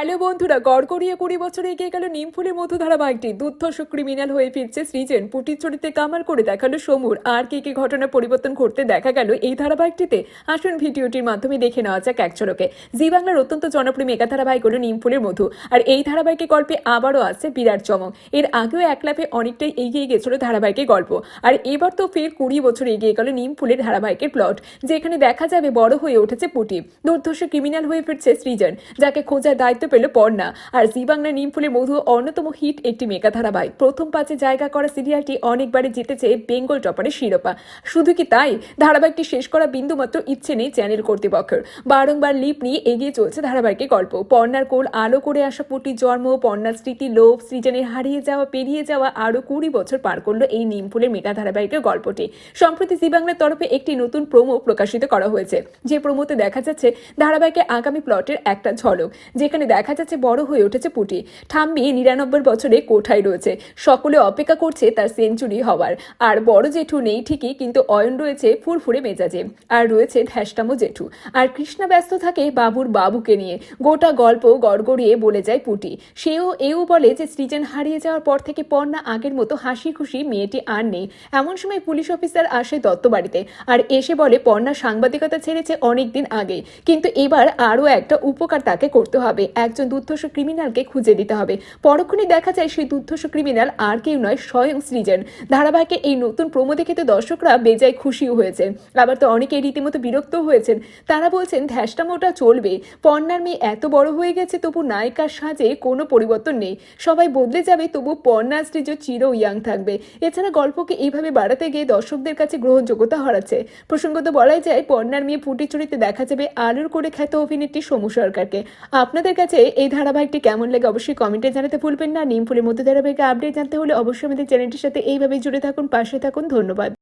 Hello বন্ধুরা, গড়গড়িয়ে কুড়ি বছর এগিয়ে গেল নিমফুলের মধু ধারাবাহিকটি দুর্ধর্ষ ক্রিমিনাল হয়ে ফিরছে সৃজন পুটির চরিত্রে কামাল করে দেখাল সমুর। আর কি কি ঘটনা পরিবর্তন করতে দেখা গেল এই ধারাবাহিকটিতে? আসুন ভিডিওটির মাধ্যমে দেখে নেওয়া যাক এক ঝলকে। জি বাংলার অত্যন্ত জনপ্রিয় মেগা ধারাবাহিক হলো নিমফুলের মধু। আর এই ধারাবাহিকের গল্পে আবারও আসছে বিরাট চমক। এর আগেও এক লাফে অনেকটাই এগিয়ে গেছিল ধারাবাহিকের গল্প। আর এবার তো ফের কুড়ি বছর এগিয়ে গেল নিমফুলের ধারাবাহিকের প্লট। যেখানে দেখা যাবে বড় হয়ে উঠেছে পুটি। দুর্ধর্ষ ক্রিমিনাল হয়ে ফিরছে সৃজন যাকে খোঁজার দায়িত্ব পেল পর্ণা। আর জি বাংলা নিমফুলের মধু অন্যতম হিট একটি মেগা ধারাবাহিক প্রথম পাঁচে জায়গা করা সিরিয়ালটি অনেকবারই জিতেছে বেঙ্গল টপারের শিরোপা। শুধু কি তাই? ধারাবাহিকটি শেষ করা বিন্দুমাত্র ইচ্ছে নেই চ্যানেল কর্তৃপক্ষের। বারংবার লিপ নিয়ে এগিয়ে চলছে ধারাবাহিকের গল্প। পর্ণার কোল আলো করে আসা পুটির জন্ম, পর্ণার স্মৃতি, লোভ, সৃজনের হারিয়ে যাওয়া, পেরিয়ে যাওয়া আরও কুড়ি বছর পার করল এই নিমফুলের মেগা ধারাবাহিকের গল্পটি। সম্প্রতি জি বাংলার তরফে একটি নতুন প্রোমো প্রকাশিত করা হয়েছে। যে প্রোমোতে দেখা যাচ্ছে ধারাবাহিকের আগামী প্লটের একটা ঝলক। যেখানে দেখা যাচ্ছে বড় হয়ে উঠেছে পুটি। ঠাম্মি নিরানব্বই বছরে কোঠায় রয়েছে। সকলে অপেক্ষা করছে তার সেঞ্চুরি হওয়ার। আর বড় জেঠু নেই ঠিকই, কিন্তু অয়ন রয়েছে ফুরফুরে মেজাজে। আর রয়েছে ধ্যাসটামো জেঠু। আর কৃষ্ণা ব্যস্ত থাকে বাবুর বাবুকে নিয়ে। গোটা গল্প গড়গড়িয়ে বলে যায় পুটি। সেও এও বলে যে সৃজন হারিয়ে যাওয়ার পর থেকে পর্ণা আগের মতো হাসি খুশি মেয়েটি আর নেই। এমন সময় পুলিশ অফিসার আসে দত্ত বাড়িতে আর এসে বলে পর্ণা সাংবাদিকতা ছেড়েছে অনেক দিন আগে কিন্তু এবার আরও একটা উপকার তাকে করতে হবে। একজন দুর্ধর্ষ ক্রিমিনালকে খুঁজে দিতে হবে। পরক্ষণে দেখা যায় সেই দুর্ধর্ষ ক্রিমিনাল আর কেউ নয়, স্বয়ং সৃজন। ধারাবাহিকে এই নতুন প্রোমো দেখে তো দর্শকরা বেজায় খুশিও হয়েছেন। আবার তো অনেকেই রীতিমতো বিরক্ত হয়েছেন। তারা বলছেন ধ্যাসটামোটা চলবে। পর্ণার মেয়ে এত বড় হয়ে গেছে, তবু নায়িকার সাজে কোনো পরিবর্তন নেই। সবাই বদলে যাবে, তবু পর্ণা সৃজ চির ইয়াং থাকবে। এছাড়া গল্পকে এইভাবে বাড়াতে গিয়ে দর্শকদের কাছে গ্রহণযোগ্যতা হারাচ্ছে। প্রসঙ্গত বলাই যায় পর্ণার মেয়ে ফুটি চরিত্রে দেখা যাবে আলোর করে খ্যাত অভিনেত্রী সমু সরকারকে। আপনাদের কাছে এই ধারাবাহিকটি কেমন লাগে অবশ্যই কমেন্টে জানাতে ভুলবেন না। নিমফুলের মধ্যে ধারাবাহিক আপডেট জানতে হলে অবশ্যই আমাদের চ্যানেলটির সাথে এইভাবে জুড়ে থাকুন, পাশে থাকুন। ধন্যবাদ।